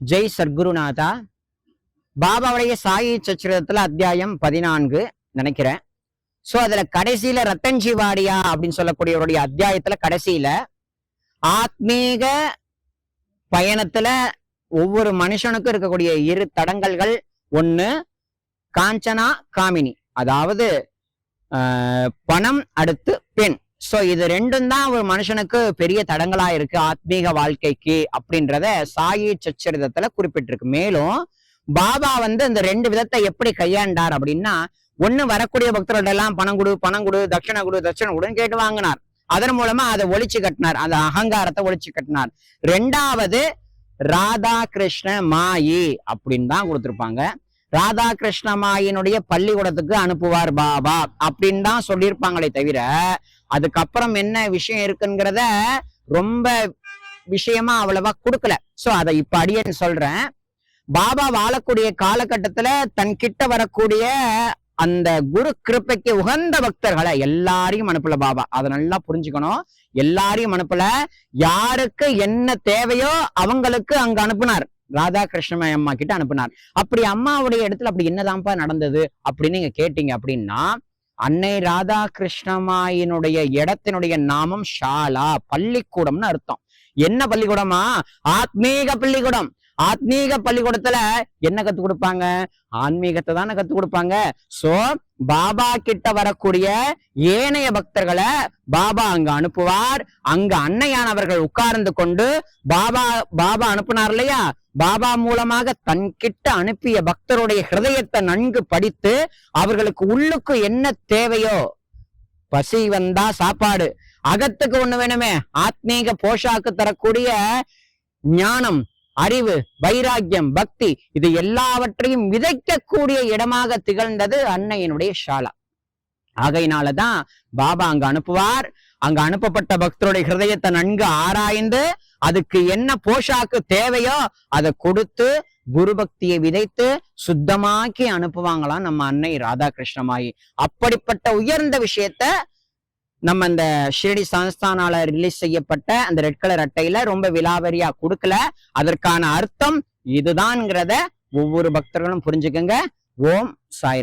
ஜெய் சர்க்குருநாதா பாபாவுடைய சாயி சச்சிரத்துல அத்தியாயம் பதினான்கு நினைக்கிறேன். சோ அதுல கடைசியில ரத்தன்ஜி வாடியா அப்படின்னு சொல்லக்கூடியவருடைய அத்தியாயத்துல கடைசியில ஆத்மீக பயணத்துல ஒவ்வொரு மனுஷனுக்கும் இருக்கக்கூடிய இரு தடங்கல்கள். ஒன்று காஞ்சனா காமினி. அதாவது ஆஹ், பணம் அடுத்து பெண். சோ இது ரெண்டும் தான் ஒரு மனுஷனுக்கு பெரிய தடங்களா இருக்கு ஆத்மீக வாழ்க்கைக்கு அப்படின்றத சாயி சச்சரிதத்துல குறிப்பிட்டிருக்கு. மேலும் பாபா வந்து இந்த ரெண்டு விதத்தை எப்படி கையாண்டார் அப்படின்னா ஒண்ணு வரக்கூடிய பக்தர்கள்ட்ட எல்லாம் பணம் கொடு பணம் கொடு தட்சணை கொடு தட்சணை கொடுன்னு கேட்டு வாங்கினார். அதன் மூலமா அதை ஒழிச்சு கட்டினார். அந்த அகங்காரத்தை ஒழிச்சு கட்டினார். ரெண்டாவது ராதா கிருஷ்ண மாயி அப்படின்னு தான் கொடுத்துருப்பாங்க. ராதாகிருஷ்ணமாயினுடைய பள்ளிக்கூடத்துக்கு அனுப்புவார் பாபா அப்படின்னு தான் சொல்லியிருப்பாங்களே தவிர அதுக்கப்புறம் என்ன விஷயம் இருக்குங்கிறத ரொம்ப விஷயமா அவ்வளவா கொடுக்கல. சோ அதை இப்ப அடியேன்னு சொல்றேன். பாபா வாழக்கூடிய காலகட்டத்துல தன் கிட்ட வரக்கூடிய அந்த குரு கிருப்பைக்கு உகந்த பக்தர்களை எல்லாரையும் அனுப்பல பாபா. அதை நல்லா புரிஞ்சுக்கணும். எல்லாரையும் அனுப்பல. யாருக்கு என்ன தேவையோ அவங்களுக்கு அங்க அனுப்புனார். ராதா அம்மா கிட்ட அனுப்புனார். அப்படி அம்மாவுடைய இடத்துல அப்படி என்னதான்ப்பா நடந்தது அப்படின்னு நீங்க கேட்டீங்க அப்படின்னா அன்னை ராதா கிருஷ்ணமாயினுடைய இடத்தினுடைய நாமம் ஷாலா பள்ளிக்கூடம்னு அர்த்தம். என்ன பள்ளிக்கூடமா? ஆத்மீக பள்ளிக்கூடம். ஆத்மீக பள்ளிக்கூடத்துல என்ன கத்து கொடுப்பாங்க? ஆன்மீகத்தை தானே கத்து கொடுப்பாங்க. சோ பாபா கிட்ட வரக்கூடிய ஏனைய பக்தர்களை பாபா அங்க அனுப்புவார். அங்க அன்னையானவர்கள் உட்கார்ந்து கொண்டு பாபா பாபா அனுப்புனார் இல்லையா? பாபா மூலமாக தன் கிட்ட அனுப்பிய பக்தருடைய ஹிருதயத்தை நன்கு படித்து அவர்களுக்கு உள்ளுக்கு என்ன தேவையோ பசி வந்தா சாப்பாடு. அகத்துக்கு ஒண்ணு வேணுமே. ஆத்மீக போஷாக்கு தரக்கூடிய ஞானம் அறிவு வைராக்கியம் பக்தி இது எல்லாவற்றையும் விதைக்கக்கூடிய இடமாக திகழ்ந்தது அன்னையினுடைய ஷாலா. ஆகையினாலதான் பாபா அங்க அனுப்புவார். அங்க அனுப்பப்பட்ட பக்தருடைய ஹிருதயத்தை நன்கு ஆராய்ந்து அதுக்கு என்ன போஷாக்கு தேவையோ அதை கொடுத்து குரு பக்தியை விதைத்து சுத்தமாக்கி அனுப்புவாங்களாம் நம்ம அன்னை ராதாகிருஷ்ணமாயி. அப்படிப்பட்ட உயர்ந்த விஷயத்த நம்ம இந்த ஷிரடி சன்ஸ்தானால ரிலீஸ் செய்யப்பட்ட அந்த ரெட் கலர் அட்டையில ரொம்ப விலாவரியா கொடுக்கல. அதற்கான அர்த்தம் இதுதான்ங்கிறத ஒவ்வொரு பக்தர்களும் புரிஞ்சுக்கங்க. ஓம் சாய்ராம்.